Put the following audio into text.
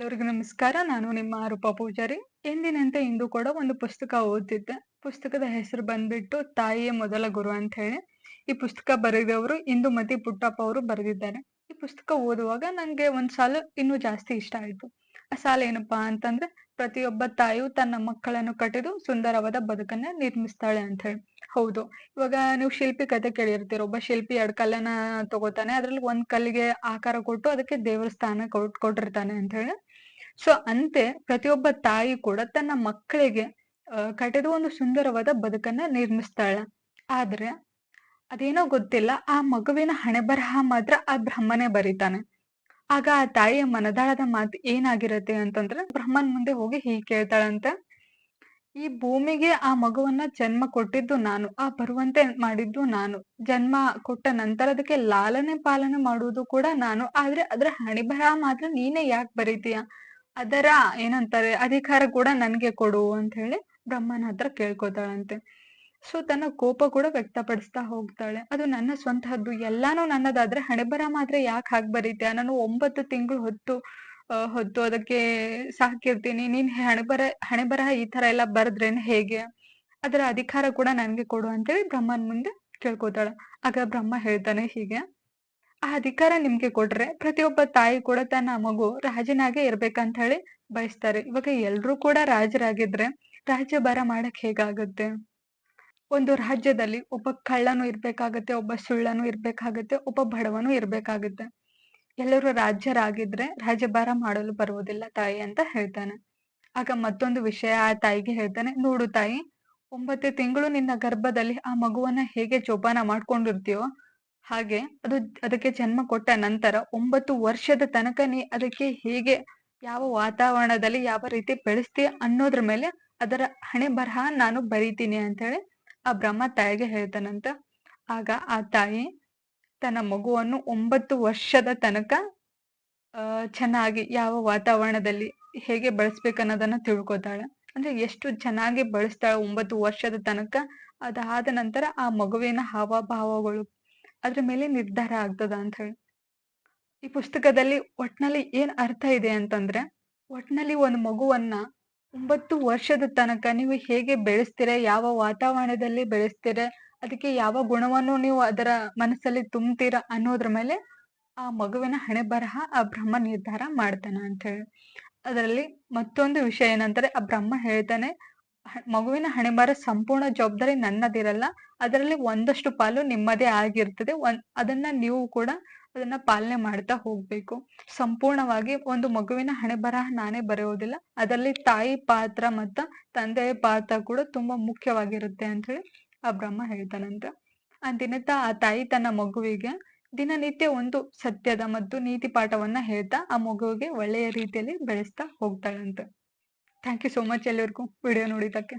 ಎಲ್ಲರಿಗೂ ನಮಸ್ಕಾರ. ನಾನು ನಿಮ್ಮ ರೂಪಾ ಪೂಜಾರಿ. ಎಂದಿನಂತೆ ಇಂದು ಕೂಡ ಒಂದು ಪುಸ್ತಕ ಓದ್ತಿದ್ದೆ. ಪುಸ್ತಕದ ಹೆಸರು ಬಂದ್ಬಿಟ್ಟು ತಾಯಿಯೇ ಮೊದಲ ಗುರು ಅಂತ ಹೇಳಿ. ಈ ಪುಸ್ತಕ ಬರೆದವರು ಇಂದುಮತಿ ಪುಟ್ಟಪ್ಪ ಅವರು ಬರೆದಿದ್ದಾರೆ. ಈ ಪುಸ್ತಕ ಓದುವಾಗ ನಂಗೆ ಒಂದ್ ಸಾಲು ಇನ್ನೂ ಜಾಸ್ತಿ ಇಷ್ಟ ಆಯ್ತು. ಆ ಸಾಲ ಏನಪ್ಪಾ ಅಂತಂದ್ರೆ, ಪ್ರತಿಯೊಬ್ಬ ತಾಯಿಯು ತನ್ನ ಮಕ್ಕಳನ್ನು ಕಟ್ಟಿದು ಸುಂದರವಾದ ಬದುಕನ್ನ ನಿರ್ಮಿಸ್ತಾಳೆ ಅಂತ ಹೇಳಿ. ಹೌದು. ಇವಾಗ ನೀವು ಶಿಲ್ಪಿ ಕತೆ ಕೇಳಿರ್ತೀರ. ಒಬ್ಬ ಶಿಲ್ಪಿ ಎರಡ್ ಕಲ್ಲನ್ನ ತಗೋತಾನೆ. ಅದ್ರಲ್ಲಿ ಒಂದ್ ಕಲ್ಲಿಗೆ ಆಕಾರ ಕೊಟ್ಟು ಅದಕ್ಕೆ ದೇವರ ಸ್ಥಾನ ಕೊಟ್ ಕೊಟ್ಟಿರ್ತಾನೆ ಅಂತ ಹೇಳಿ. ಸೊ ಅಂತೆ ಪ್ರತಿಯೊಬ್ಬ ತಾಯಿ ಕೂಡ ತನ್ನ ಮಕ್ಕಳಿಗೆ ಕಟ್ಟಿದ ಒಂದು ಸುಂದರವಾದ ಬದುಕನ್ನ ನಿರ್ಮಿಸ್ತಾಳೆ. ಆದ್ರೆ ಅದೇನೋ ಗೊತ್ತಿಲ್ಲ, ಆ ಮಗುವಿನ ಹಣೆ ಬರಹ ಮಾತ್ರ ಆ ಬ್ರಹ್ಮನೇ ಬರೀತಾನೆ. ಆಗ ಆ ತಾಯಿಯ ಮನದಾಳದ ಮಾತು ಏನಾಗಿರತ್ತೆ ಅಂತಂದ್ರೆ ಬ್ರಹ್ಮನ್ ಮುಂದೆ ಹೋಗಿ ಹೀಗೆ ಕೇಳ್ತಾಳಂತೆ. ಈ ಭೂಮಿಗೆ ಆ ಮಗುವನ್ನ ಜನ್ಮ ಕೊಟ್ಟಿದ್ದು ನಾನು, ಆ ಬರುವಂತೆ ಮಾಡಿದ್ದು ನಾನು. ಜನ್ಮ ಕೊಟ್ಟ ನಂತರ ಅದಕ್ಕೆ ಲಾಲನೆ ಪಾಲನೆ ಮಾಡುವುದು ಕೂಡ ನಾನು. ಆದ್ರೆ ಅದ್ರ ಹಣೆ ಬರಹ ಮಾತ್ರ ನೀನೇ ಯಾಕೆ ಬರೀತೀಯ? ಅದರ ಏನಂತಾರೆ ಅಧಿಕಾರ ಕೂಡ ನನ್ಗೆ ಕೊಡು ಅಂತ ಹೇಳಿ ಬ್ರಹ್ಮನ ಹತ್ರ ಕೇಳ್ಕೊತಾಳಂತೆ. ಸೊ ತನ್ನ ಕೋಪ ಕೂಡ ವ್ಯಕ್ತಪಡಿಸ್ತಾ ಹೋಗ್ತಾಳೆ. ಅದು ನನ್ನ ಸ್ವಂತಹದ್ದು. ಎಲ್ಲಾನು ನನ್ನದಾದ್ರೆ ಹಣೆಬರ ಮಾತ್ರ ಯಾಕೆ ಹಾಗೆ ಬರೀತೆ? ನಾನು ಒಂಬತ್ತು ತಿಂಗಳು ಹೊತ್ತು ಹೊತ್ತು ಅದಕ್ಕೆ ಸಾಕಿರ್ತೀನಿ. ನೀನ್ ಹಣೆಬರ ಬರ, ಹಣೆ ಬರಹ ಈ ತರ ಎಲ್ಲ ಬರೆದ್ರೇನು ಹೇಗೆ? ಅದರ ಅಧಿಕಾರ ಕೂಡ ನನ್ಗೆ ಕೊಡು ಅಂತೇಳಿ ಬ್ರಹ್ಮನ್ ಮುಂದೆ ಕೇಳ್ಕೊತಾಳೆ. ಆಗ ಬ್ರಹ್ಮ ಹೇಳ್ತಾನೆ ಹೀಗೆ. ಆ ಅಧಿಕಾರ ನಿಮ್ಗೆ ಕೊಟ್ರೆ ಪ್ರತಿಯೊಬ್ಬ ತಾಯಿ ಕೂಡ ತನ್ನ ಮಗು ರಾಜನಾಗೆ ಇರ್ಬೇಕಂತ ಹೇಳಿ ಬಯಸ್ತಾರೆ. ಇವಾಗ ಎಲ್ರೂ ಕೂಡ ರಾಜರಾಗಿದ್ರೆ ರಾಜ್ಯಭಾರ ಮಾಡಕ್ ಹೇಗಾಗುತ್ತೆ? ಒಂದು ರಾಜ್ಯದಲ್ಲಿ ಒಬ್ಬ ಕಳ್ಳನು ಇರ್ಬೇಕಾಗತ್ತೆ, ಒಬ್ಬ ಸುಳ್ಳನು ಇರ್ಬೇಕಾಗತ್ತೆ, ಒಬ್ಬ ಬಡವನು ಇರ್ಬೇಕಾಗತ್ತೆ. ಎಲ್ಲರೂ ರಾಜ್ಯರಾಗಿದ್ರೆ ರಾಜ್ಯಭಾರ ಮಾಡಲು ಬರುವುದಿಲ್ಲ ತಾಯಿ ಅಂತ ಹೇಳ್ತಾನೆ. ಆಗ ಮತ್ತೊಂದು ವಿಷಯ ಆ ತಾಯಿಗೆ ಹೇಳ್ತಾನೆ, ನೋಡು ತಾಯಿ, ಒಂಬತ್ತು ತಿಂಗಳು ನಿನ್ನ ಗರ್ಭದಲ್ಲಿ ಆ ಮಗುವನ್ನ ಹೇಗೆ ಜೋಪಾನ ಮಾಡ್ಕೊಂಡಿರ್ತೀಯೋ ಹಾಗೆ ಅದು ಅದಕ್ಕೆ ಜನ್ಮ ಕೊಟ್ಟ ನಂತರ ಒಂಬತ್ತು ವರ್ಷದ ತನಕ ನೀ ಅದಕ್ಕೆ ಹೇಗೆ ಯಾವ ವಾತಾವರಣದಲ್ಲಿ ಯಾವ ರೀತಿ ಬೆಳೆಸ್ತೀಯ ಅನ್ನೋದ್ರ ಮೇಲೆ ಅದರ ಹಣೆ ಬರಹ ನಾನು ಬರೀತೀನಿ ಅಂತ ಹೇಳಿ ಆ ಬ್ರಹ್ಮ ತಾಯಿಗೆ ಹೇಳ್ತಾನಂತ ಆಗ ಆ ತಾಯಿ ತನ್ನ ಮಗುವನ್ನು ಒಂಬತ್ತು ವರ್ಷದ ತನಕ ಚೆನ್ನಾಗಿ ಯಾವ ವಾತಾವರಣದಲ್ಲಿ ಹೇಗೆ ಬಳಸ್ಬೇಕನ್ನೋದನ್ನ ತಿಳ್ಕೊತಾಳೆ. ಅಂದ್ರೆ ಎಷ್ಟು ಚೆನ್ನಾಗಿ ಬೆಳೆಸ್ತಾಳೆ ಒಂಬತ್ತು ವರ್ಷದ ತನಕ ಅದಾದ ನಂತರ ಆ ಮಗುವಿನ ಹಾವಭಾವಗಳು ಅದ್ರ ಮೇಲೆ ನಿರ್ಧಾರ ಆಗ್ತದ ಅಂತ ಹೇಳಿ. ಈ ಪುಸ್ತಕದಲ್ಲಿ ಒಟ್ನಲ್ಲಿ ಏನ್ ಅರ್ಥ ಇದೆ ಅಂತಂದ್ರೆ, ಒಟ್ನಲ್ಲಿ ಒಂದು ಮಗುವನ್ನ ಒಂಬತ್ತು ವರ್ಷದ ತನಕ ನೀವು ಹೇಗೆ ಬೆಳೆಸ್ತೀರ, ಯಾವ ವಾತಾವರಣದಲ್ಲಿ ಬೆಳೆಸ್ತೀರ, ಅದಕ್ಕೆ ಯಾವ ಗುಣವನ್ನು ನೀವು ಅದರ ಮನಸ್ಸಲ್ಲಿ ತುಂಬ್ತೀರ ಅನ್ನೋದ್ರ ಮೇಲೆ ಆ ಮಗುವಿನ ಹಣೆ ಬರಹ ಆ ಬ್ರಹ್ಮ ನಿರ್ಧಾರ ಮಾಡ್ತಾನ ಅಂತ ಹೇಳಿ. ಅದರಲ್ಲಿ ಮತ್ತೊಂದು ವಿಷಯ ಏನಂತಾರೆ ಆ ಬ್ರಹ್ಮ ಹೇಳ್ತಾನೆ ಮಗುವಿನ ಹಣೆ ಬರ ಸಂಪೂರ್ಣ ಜವಾಬ್ದಾರಿ ನನ್ನದಿರಲ್ಲ. ಅದರಲ್ಲಿ ಒಂದಷ್ಟು ಪಾಲು ನಿಮ್ಮದೇ ಆಗಿರ್ತದೆ. ಒಂದ್ ಅದನ್ನ ನೀವು ಕೂಡ ಅದನ್ನ ಪಾಲನೆ ಮಾಡ್ತಾ ಹೋಗ್ಬೇಕು. ಸಂಪೂರ್ಣವಾಗಿ ಒಂದು ಮಗುವಿನ ಹಣೆ ಬರಹ ನಾನೇ ಬರೆಯೋದಿಲ್ಲ. ಅದರಲ್ಲಿ ತಾಯಿ ಪಾತ್ರ ಮತ್ತ ತಂದೆಯ ಪಾತ್ರ ಕೂಡ ತುಂಬಾ ಮುಖ್ಯವಾಗಿರುತ್ತೆ ಅಂತ ಹೇಳಿ ಆ ಬ್ರಹ್ಮ ಹೇಳ್ತಾನಂತೆ ಆ ದಿನದ ಆ ತಾಯಿ ತನ್ನ ಮಗುವಿಗೆ ದಿನನಿತ್ಯ ಒಂದು ಸತ್ಯದ ಮತ್ತು ನೀತಿ ಪಾಠವನ್ನ ಹೇಳ್ತಾ ಆ ಮಗುವಿಗೆ ಒಳ್ಳೆಯ ರೀತಿಯಲ್ಲಿ ಬೆಳೆಸ್ತಾ ಹೋಗ್ತಾಳಂತೆ. ಥ್ಯಾಂಕ್ ಯು ಸೋ ಮಚ್ ಎಲ್ಲರಿಗೂ ವಿಡಿಯೋ ನೋಡಿದ್ದಕ್ಕೆ.